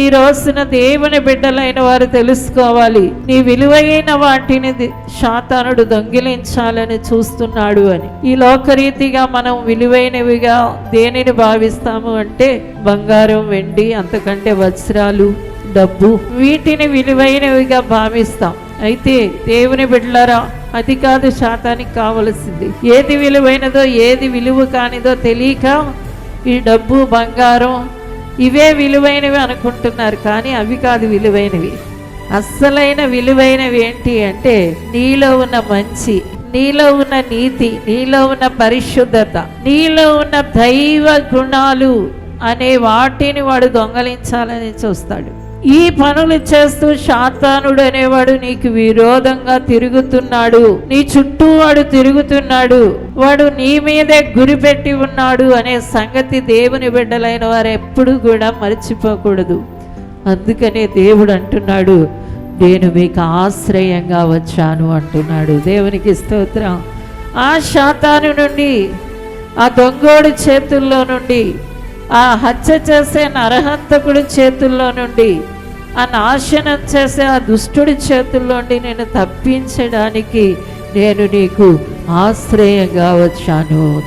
ఈ రోజున దేవుని బిడ్డలైన వారు తెలుసుకోవాలి. నీ విలువైన వాటిని శాతానుడు దొంగిలించాలని చూస్తున్నాడు అని. ఈ లోకరీతిగా మనం విలువైనవిగా దేనిని భావిస్తాము అంటే బంగారం వెండి అంతకంటే వజ్రాలు డబ్బు వీటిని విలువైనవిగా భావిస్తాం. అయితే దేవుని బిడ్డలరా అది కాదు శాతానికి కావలసింది. ఏది విలువైనదో ఏది విలువ కానిదో తెలియక ఈ డబ్బు బంగారం ఇవే విలువైనవి అనుకుంటున్నారు కానీ అవి కాదు విలువైనవి. అస్సలైన విలువైనవి ఏంటి అంటే నీలో ఉన్న మంచి నీలో ఉన్న నీతి నీలో ఉన్న పరిశుద్ధత నీలో ఉన్న దైవ గుణాలు అనే వాటిని వాడు దొంగలించాలని చూస్తాడు. ఈ పనులు చేస్తూ శాతానుడు అనేవాడు నీకు విరోధంగా తిరుగుతున్నాడు. నీ చుట్టూ వాడు తిరుగుతున్నాడు. వాడు నీ మీదే గురిపెట్టి ఉన్నాడు అనే సంగతి దేవుని బిడ్డలైన వారు ఎప్పుడు కూడా మర్చిపోకూడదు. అందుకనే దేవుడు అంటున్నాడు నేను మీకు ఆశ్రయంగా వచ్చాను అంటున్నాడు. దేవునికి స్తోత్రం. ఆ శాతాను నుండి ఆ దొంగోడు చేతుల్లో నుండి ఆ హత్య చేసే నరహంతకుడి చేతుల్లో నుండి ఆ నాశనం చేసే ఆ దుష్టుడి చేతుల్లో నుండి నేను తప్పించడానికి నేను నీకు ఆశ్రయంగా వచ్చాను.